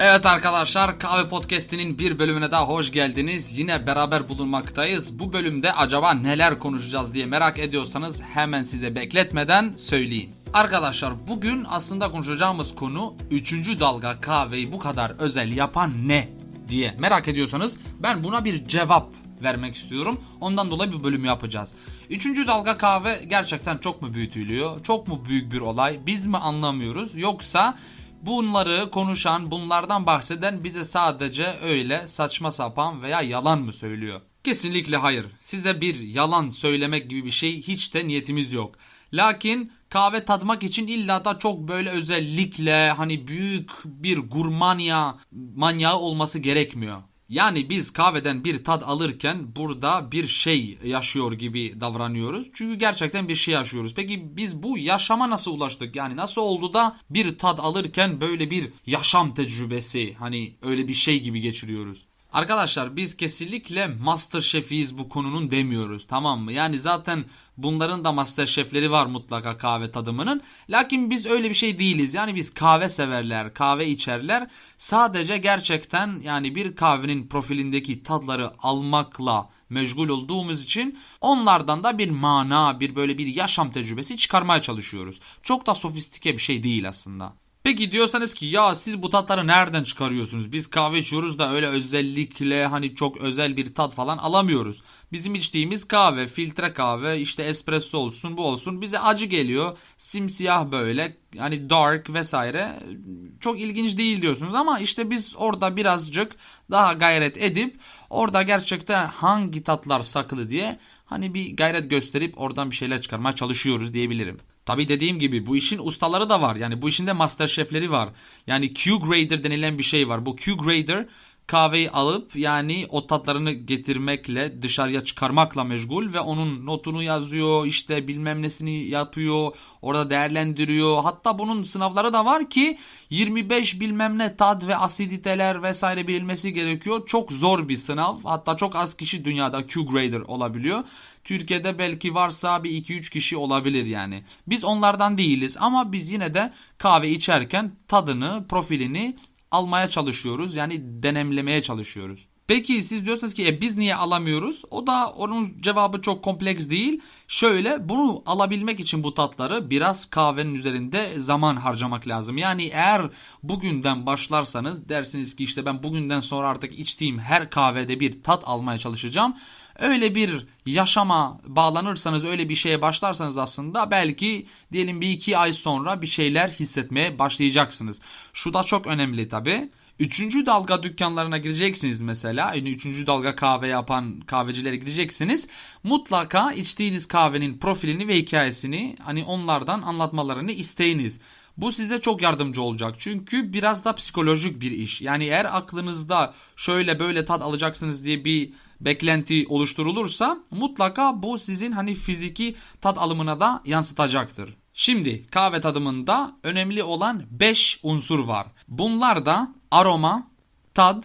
Evet arkadaşlar Kahve Podcast'inin bir bölümüne daha hoş geldiniz. Yine beraber bulunmaktayız. Bu bölümde acaba neler konuşacağız diye merak ediyorsanız hemen size bekletmeden söyleyeyim. Arkadaşlar bugün aslında konuşacağımız konu 3. dalga kahveyi bu kadar özel yapan ne diye merak ediyorsanız ben buna bir cevap vermek istiyorum. Ondan dolayı bir bölüm yapacağız. Üçüncü dalga kahve gerçekten çok mu büyütülüyor? Çok mu büyük bir olay? Biz mi anlamıyoruz? Yoksa bunları konuşan, bunlardan bahseden bize sadece öyle saçma sapan veya yalan mı söylüyor? Kesinlikle hayır. Size bir yalan söylemek gibi bir şey hiç de niyetimiz yok. Lakin kahve tatmak için illa da çok böyle özellikle hani büyük bir gurmanya manyağı olması gerekmiyor. Yani biz kahveden bir tat alırken burada bir şey yaşıyor gibi davranıyoruz. Çünkü gerçekten bir şey yaşıyoruz. Peki biz bu yaşama nasıl ulaştık? Yani nasıl oldu da bir tat alırken böyle bir yaşam tecrübesi hani öyle bir şey gibi geçiriyoruz? Arkadaşlar biz kesinlikle master şefiyiz bu konunun demiyoruz tamam mı? Yani zaten bunların da master şefleri var mutlaka kahve tadımının. Lakin biz öyle bir şey değiliz. Yani biz kahve severler, kahve içerler. Sadece gerçekten yani bir kahvenin profilindeki tadları almakla meşgul olduğumuz için onlardan da bir mana, bir böyle bir yaşam tecrübesi çıkarmaya çalışıyoruz. Çok da sofistike bir şey değil aslında. Peki diyorsanız ki ya siz bu tatları nereden çıkarıyorsunuz? Biz kahve içiyoruz da öyle özellikle hani çok özel bir tat falan alamıyoruz. Bizim içtiğimiz kahve, filtre kahve, işte espresso olsun bu olsun bize acı geliyor. Simsiyah böyle hani dark vesaire çok ilginç değil diyorsunuz ama işte biz orada birazcık daha gayret edip orada gerçekten hangi tatlar saklı diye hani bir gayret gösterip oradan bir şeyler çıkarmaya çalışıyoruz diyebilirim. Tabi dediğim gibi bu işin ustaları da var. Yani bu işin de master şefleri var. Yani Q grader denilen bir şey var. Bu Q grader kahveyi alıp yani o tatlarını getirmekle dışarıya çıkarmakla meşgul ve onun notunu yazıyor işte bilmem nesini yapıyor orada değerlendiriyor. Hatta bunun sınavları da var ki 25 bilmem ne tat ve asiditeler vesaire bilinmesi gerekiyor. Çok zor bir sınav. Hatta çok az kişi dünyada Q grader olabiliyor. Türkiye'de belki varsa bir 2-3 kişi olabilir yani. Biz onlardan değiliz ama biz yine de kahve içerken tadını, profilini almaya çalışıyoruz. Yani denemlemeye çalışıyoruz. Peki siz diyorsunuz ki e, biz niye alamıyoruz? O da onun cevabı çok kompleks değil. Şöyle bunu alabilmek için bu tatları biraz kahvenin üzerinde zaman harcamak lazım. Yani eğer bugünden başlarsanız dersiniz ki işte ben bugünden sonra artık içtiğim her kahvede bir tat almaya çalışacağım. Öyle bir yaşama bağlanırsanız öyle bir şeye başlarsanız aslında belki diyelim bir iki ay sonra bir şeyler hissetmeye başlayacaksınız. Şu da çok önemli tabi. Üçüncü dalga dükkanlarına gideceksiniz mesela. Yani üçüncü dalga kahve yapan kahvecilere gideceksiniz. Mutlaka içtiğiniz kahvenin profilini ve hikayesini hani onlardan anlatmalarını isteyiniz. Bu size çok yardımcı olacak. Çünkü biraz da psikolojik bir iş. Yani eğer aklınızda şöyle böyle tat alacaksınız diye bir beklenti oluşturulursa mutlaka bu sizin hani fiziki tat alımına da yansıtacaktır. Şimdi kahve tadımında önemli olan 5 unsur var. Bunlar da aroma, tad,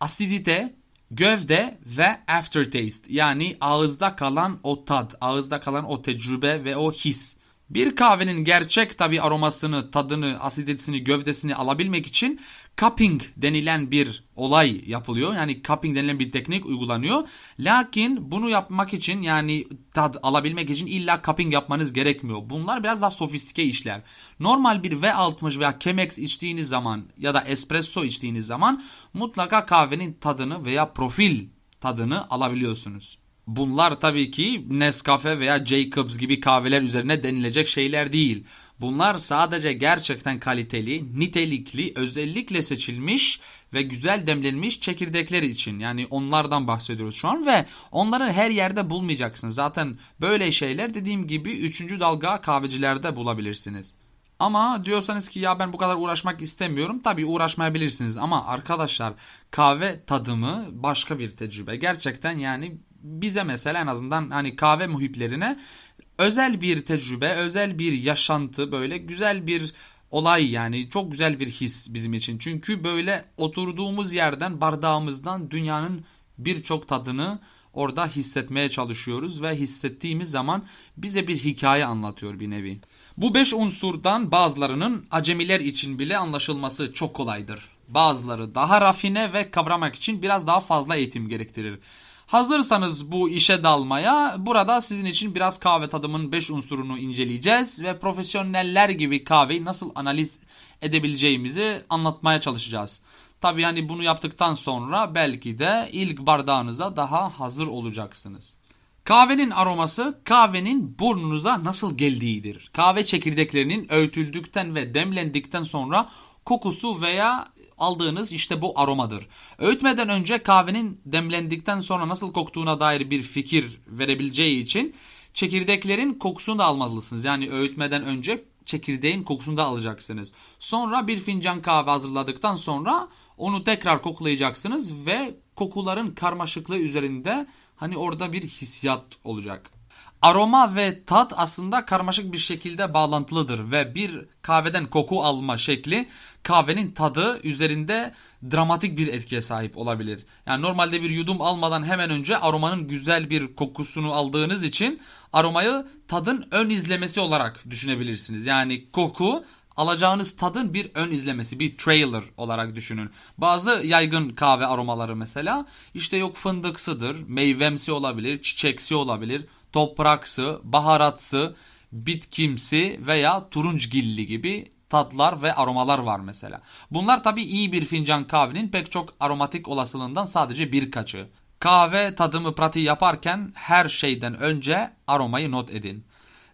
asidite, gövde ve aftertaste yani ağızda kalan o tad, ağızda kalan o tecrübe ve o his. Bir kahvenin gerçek tabi aromasını, tadını, asiditesini, gövdesini alabilmek için cupping denilen bir olay yapılıyor. Yani cupping denilen bir teknik uygulanıyor. Lakin bunu yapmak için yani tad alabilmek için illa cupping yapmanız gerekmiyor. Bunlar biraz daha sofistike işler. Normal bir V60 veya Chemex içtiğiniz zaman ya da espresso içtiğiniz zaman mutlaka kahvenin tadını veya profil tadını alabiliyorsunuz. Bunlar tabii ki Nescafe veya Jacobs gibi kahveler üzerine denilecek şeyler değil. Bunlar sadece gerçekten kaliteli, nitelikli, özellikle seçilmiş ve güzel demlenmiş çekirdekler için. Yani onlardan bahsediyoruz şu an ve onları her yerde bulmayacaksınız. Zaten böyle şeyler dediğim gibi 3. dalga kahvecilerde bulabilirsiniz. Ama diyorsanız ki ya ben bu kadar uğraşmak istemiyorum. Tabii uğraşmayabilirsiniz ama arkadaşlar kahve tadımı başka bir tecrübe. Gerçekten yani bize mesela en azından hani kahve muhiplerine özel bir tecrübe, özel bir yaşantı böyle güzel bir olay yani çok güzel bir his bizim için. Çünkü böyle oturduğumuz yerden bardağımızdan dünyanın birçok tadını orada hissetmeye çalışıyoruz ve hissettiğimiz zaman bize bir hikaye anlatıyor bir nevi. Bu beş unsurdan bazılarının acemiler için bile anlaşılması çok kolaydır. Bazıları daha rafine ve kavramak için biraz daha fazla eğitim gerektirir. Hazırsanız bu işe dalmaya burada sizin için biraz kahve tadımın 5 unsurunu inceleyeceğiz ve profesyoneller gibi kahveyi nasıl analiz edebileceğimizi anlatmaya çalışacağız. Tabii hani bunu yaptıktan sonra belki de ilk bardağınıza daha hazır olacaksınız. Kahvenin aroması kahvenin burnunuza nasıl geldiğidir. Kahve çekirdeklerinin öğütüldükten ve demlendikten sonra kokusu veya aldığınız işte bu aromadır. Öğütmeden önce kahvenin demlendikten sonra nasıl koktuğuna dair bir fikir verebileceği için çekirdeklerin kokusunu da almalısınız. Yani öğütmeden önce çekirdeğin kokusunu da alacaksınız. Sonra bir fincan kahve hazırladıktan sonra onu tekrar koklayacaksınız ve kokuların karmaşıklığı üzerinde hani orada bir hissiyat olacak. Aroma ve tat aslında karmaşık bir şekilde bağlantılıdır ve bir kahveden koku alma şekli kahvenin tadı üzerinde dramatik bir etkiye sahip olabilir. Yani normalde bir yudum almadan hemen önce aromanın güzel bir kokusunu aldığınız için aromayı tadın ön izlemesi olarak düşünebilirsiniz. Yani koku alacağınız tadın bir ön izlemesi, bir trailer olarak düşünün. Bazı yaygın kahve aromaları mesela işte yok fındıksıdır, meyvemsi olabilir, çiçeksi olabilir, topraksı, baharatsı, bitkimsi veya turuncgilli gibi tatlar ve aromalar var mesela. Bunlar tabii iyi bir fincan kahvenin pek çok aromatik olasılığından sadece birkaçı. Kahve tadımı pratiği yaparken her şeyden önce aromayı not edin.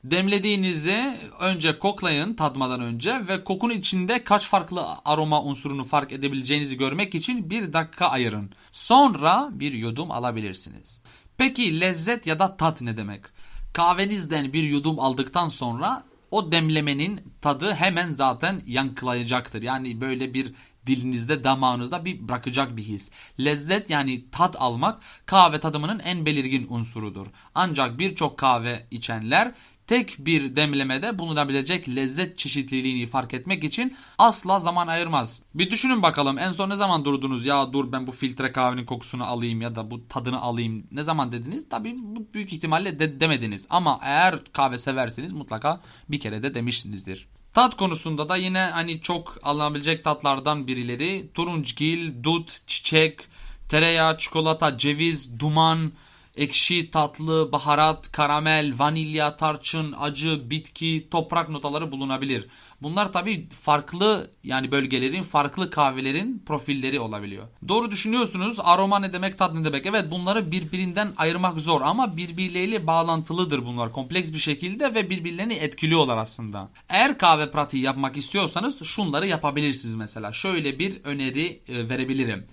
Demlediğinizi önce koklayın tatmadan önce ve kokun içinde kaç farklı aroma unsurunu fark edebileceğinizi görmek için bir dakika ayırın. Sonra bir yudum alabilirsiniz. Peki lezzet ya da tat ne demek? Kahvenizden bir yudum aldıktan sonra o demlemenin tadı hemen zaten yankılayacaktır. Yani böyle bir dilinizde damağınızda bir bırakacak bir his. Lezzet yani tat almak kahve tadımının en belirgin unsurudur. Ancak birçok kahve içenler tek bir demlemede bulunabilecek lezzet çeşitliliğini fark etmek için asla zaman ayırmaz. Bir düşünün bakalım en son ne zaman durdunuz ya dur ben bu filtre kahvenin kokusunu alayım ya da bu tadını alayım ne zaman dediniz? Tabii bu büyük ihtimalle de demediniz ama eğer kahve seversiniz mutlaka bir kere de demişsinizdir. Tat konusunda da yine hani çok alınabilecek tatlardan birileri. Turunçgil, dut, çiçek, tereyağı, çikolata, ceviz, duman, ekşi, tatlı, baharat, karamel, vanilya, tarçın, acı, bitki, toprak notaları bulunabilir. Bunlar tabi farklı yani bölgelerin, farklı kahvelerin profilleri olabiliyor. Doğru düşünüyorsunuz. Aroma ne demek, tat ne demek? Evet bunları birbirinden ayırmak zor ama birbirleriyle bağlantılıdır bunlar kompleks bir şekilde ve birbirlerini etkiliyorlar aslında. Eğer kahve pratiği yapmak istiyorsanız şunları yapabilirsiniz mesela. Şöyle bir öneri e, verebilirim.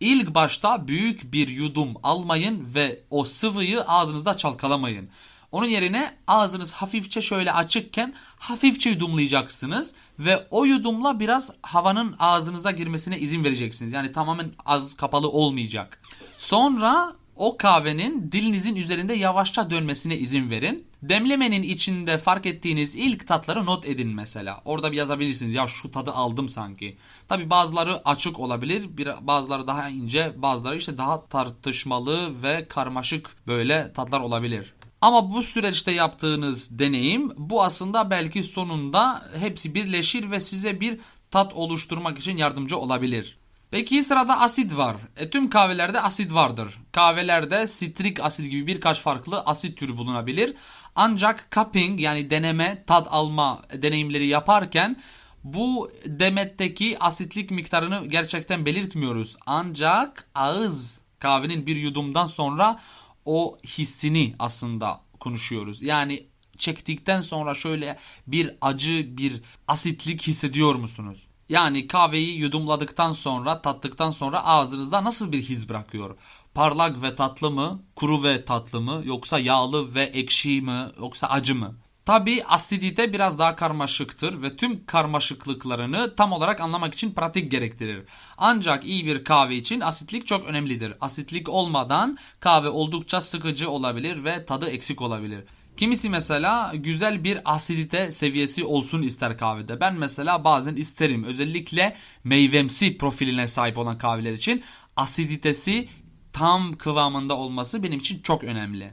İlk başta büyük bir yudum almayın ve o sıvıyı ağzınızda çalkalamayın. Onun yerine ağzınız hafifçe şöyle açıkken hafifçe yudumlayacaksınız ve o yudumla biraz havanın ağzınıza girmesine izin vereceksiniz. Yani tamamen ağız kapalı olmayacak. Sonra o kahvenin dilinizin üzerinde yavaşça dönmesine izin verin. Demlemenin içinde fark ettiğiniz ilk tatları not edin mesela. Orada bir yazabilirsiniz. Ya şu tadı aldım sanki. Tabi bazıları açık olabilir. Bazıları daha ince. Bazıları işte daha tartışmalı ve karmaşık böyle tatlar olabilir. Ama bu süreçte yaptığınız deneyim bu aslında belki sonunda hepsi birleşir ve size bir tat oluşturmak için yardımcı olabilir. Peki sırada asit var. E, tüm kahvelerde asit vardır. Kahvelerde sitrik asit gibi birkaç farklı asit türü bulunabilir. Ancak cupping yani deneme, tat alma deneyimleri yaparken bu demetteki asitlik miktarını gerçekten belirtmiyoruz. Ancak ağız kahvenin bir yudumdan sonra o hissini aslında konuşuyoruz. Yani çektikten sonra şöyle bir acı bir asitlik hissediyor musunuz? Yani kahveyi yudumladıktan sonra tattıktan sonra ağzınızda nasıl bir his bırakıyor? Parlak ve tatlı mı? Kuru ve tatlı mı? Yoksa yağlı ve ekşi mi? Yoksa acı mı? Tabi asidite biraz daha karmaşıktır ve tüm karmaşıklıklarını tam olarak anlamak için pratik gerektirir. Ancak iyi bir kahve için asitlik çok önemlidir. Asitlik olmadan kahve oldukça sıkıcı olabilir ve tadı eksik olabilir. Kimisi mesela güzel bir asidite seviyesi olsun ister kahvede. Ben mesela bazen isterim. Özellikle meyvemsi profiline sahip olan kahveler için asiditesi tam kıvamında olması benim için çok önemli.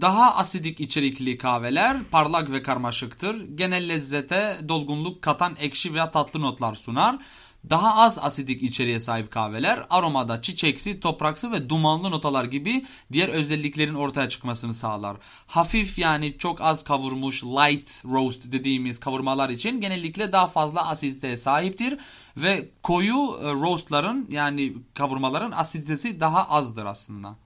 Daha asidik içerikli kahveler parlak ve karmaşıktır. Genel lezzete dolgunluk katan ekşi veya tatlı notlar sunar. Daha az asidik içeriğe sahip kahveler aromada çiçeksi, topraksı ve dumanlı notalar gibi diğer özelliklerin ortaya çıkmasını sağlar. Hafif yani çok az kavurmuş light roast dediğimiz kavurmalar için genellikle daha fazla asiditeye sahiptir ve koyu e, roastların yani kavurmaların asiditesi daha azdır aslında.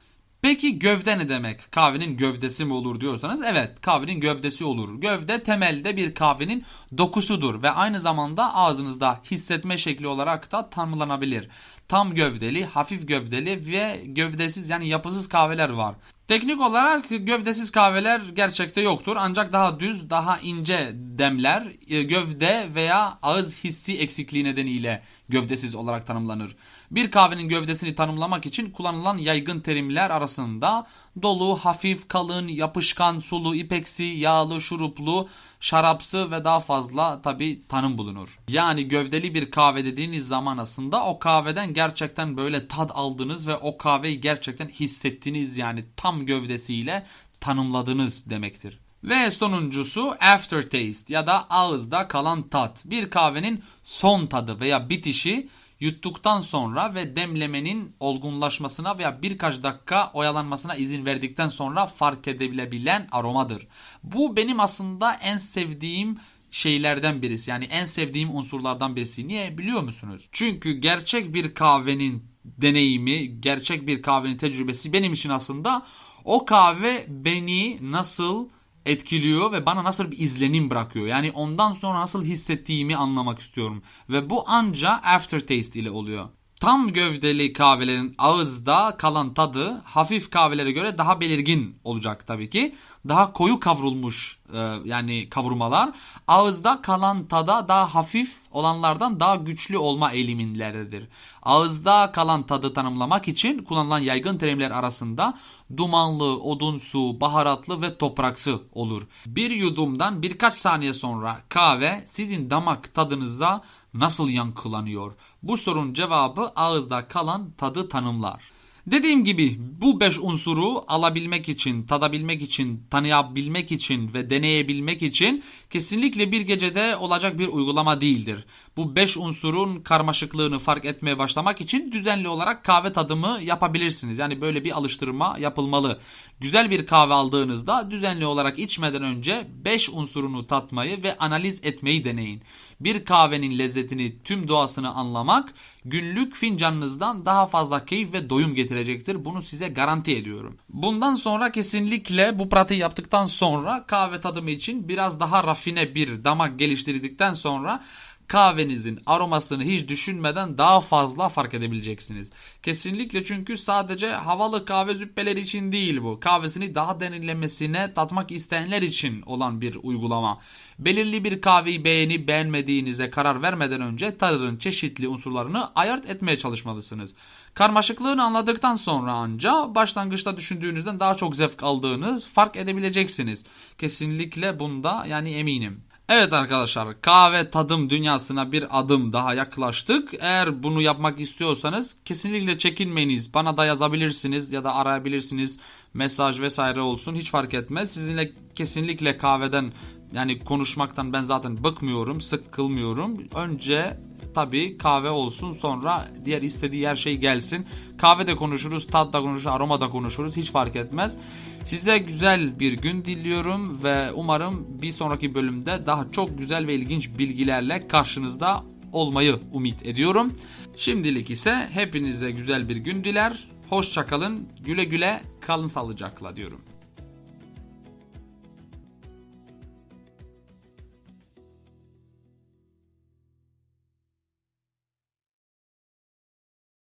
Peki gövde ne demek? Kahvenin gövdesi mi olur diyorsanız evet kahvenin gövdesi olur. Gövde temelde bir kahvenin dokusudur ve aynı zamanda ağzınızda hissetme şekli olarak da tanımlanabilir. Tam gövdeli, hafif gövdeli ve gövdesiz yani yapısız kahveler var. Teknik olarak gövdesiz kahveler gerçekte yoktur ancak daha düz, daha ince demler e, gövde veya ağız hissi eksikliği nedeniyle gövdesiz olarak tanımlanır. Bir kahvenin gövdesini tanımlamak için kullanılan yaygın terimler arasında dolu, hafif, kalın, yapışkan, sulu, ipeksi, yağlı, şuruplu, şarapsı ve daha fazla tabi tanım bulunur. Yani gövdeli bir kahve dediğiniz zaman aslında o kahveden gerçekten böyle tad aldınız ve o kahveyi gerçekten hissettiniz yani tam gövdesiyle tanımladınız demektir. Ve sonuncusu aftertaste ya da ağızda kalan tat. Bir kahvenin son tadı veya bitişi yuttuktan sonra ve demlemenin olgunlaşmasına veya birkaç dakika oyalanmasına izin verdikten sonra fark edilebilen aromadır. Bu benim aslında en sevdiğim şeylerden birisi. Yani en sevdiğim unsurlardan birisi. Niye biliyor musunuz? Çünkü gerçek bir kahvenin deneyimi, gerçek bir kahvenin tecrübesi benim için aslında o kahve beni nasıl etkiliyor ve bana nasıl bir izlenim bırakıyor. Yani ondan sonra nasıl hissettiğimi anlamak istiyorum. Ve bu anca aftertaste ile oluyor. Tam gövdeli kahvelerin ağızda kalan tadı hafif kahvelere göre daha belirgin olacak tabii ki. Daha koyu kavrulmuş e, yani kavurmalar ağızda kalan tada daha hafif olanlardan daha güçlü olma eğilimindedir. Ağızda kalan tadı tanımlamak için kullanılan yaygın terimler arasında dumanlı, odunsu, baharatlı ve topraksı olur. Bir yudumdan birkaç saniye sonra kahve sizin damak tadınıza nasıl yankılanıyor? Bu sorunun cevabı ağızda kalan tadı tanımlar. Dediğim gibi bu 5 unsuru alabilmek için, tadabilmek için, tanıyabilmek için ve deneyebilmek için kesinlikle bir gecede olacak bir uygulama değildir. Bu 5 unsurun karmaşıklığını fark etmeye başlamak için düzenli olarak kahve tadımı yapabilirsiniz. Yani böyle bir alıştırma yapılmalı. Güzel bir kahve aldığınızda düzenli olarak içmeden önce 5 unsurunu tatmayı ve analiz etmeyi deneyin. Bir kahvenin lezzetini, tüm doğasını anlamak günlük fincanınızdan daha fazla keyif ve doyum getirecektir. Bunu size garanti ediyorum. Bundan sonra kesinlikle bu pratiği yaptıktan sonra kahve tadımı için biraz daha rafine bir damak geliştirdikten sonra kahvenizin aromasını hiç düşünmeden daha fazla fark edebileceksiniz. Kesinlikle çünkü sadece havalı kahve züppeleri için değil bu. Kahvesini daha derinlemesine tatmak isteyenler için olan bir uygulama. Belirli bir kahveyi beğenip beğenmediğinize karar vermeden önce tadın çeşitli unsurlarını ayırt etmeye çalışmalısınız. Karmaşıklığını anladıktan sonra anca başlangıçta düşündüğünüzden daha çok zevk aldığınız fark edebileceksiniz. Kesinlikle bunda yani eminim. Evet arkadaşlar kahve tadım dünyasına bir adım daha yaklaştık. Eğer bunu yapmak istiyorsanız kesinlikle çekinmeyiniz. Bana da yazabilirsiniz ya da arayabilirsiniz. Mesaj vesaire olsun hiç fark etmez. Sizinle kesinlikle kahveden yani konuşmaktan ben zaten bıkmıyorum, sıkılmıyorum. Önce tabii kahve olsun sonra diğer istediği her şey gelsin. Kahve de konuşuruz, tat da konuşuruz, aroma da konuşuruz hiç fark etmez. Size güzel bir gün diliyorum ve umarım bir sonraki bölümde daha çok güzel ve ilginç bilgilerle karşınızda olmayı umut ediyorum. Şimdilik ise hepinize güzel bir gün diler. Hoşçakalın, güle güle, kalın sağlıcakla diyorum.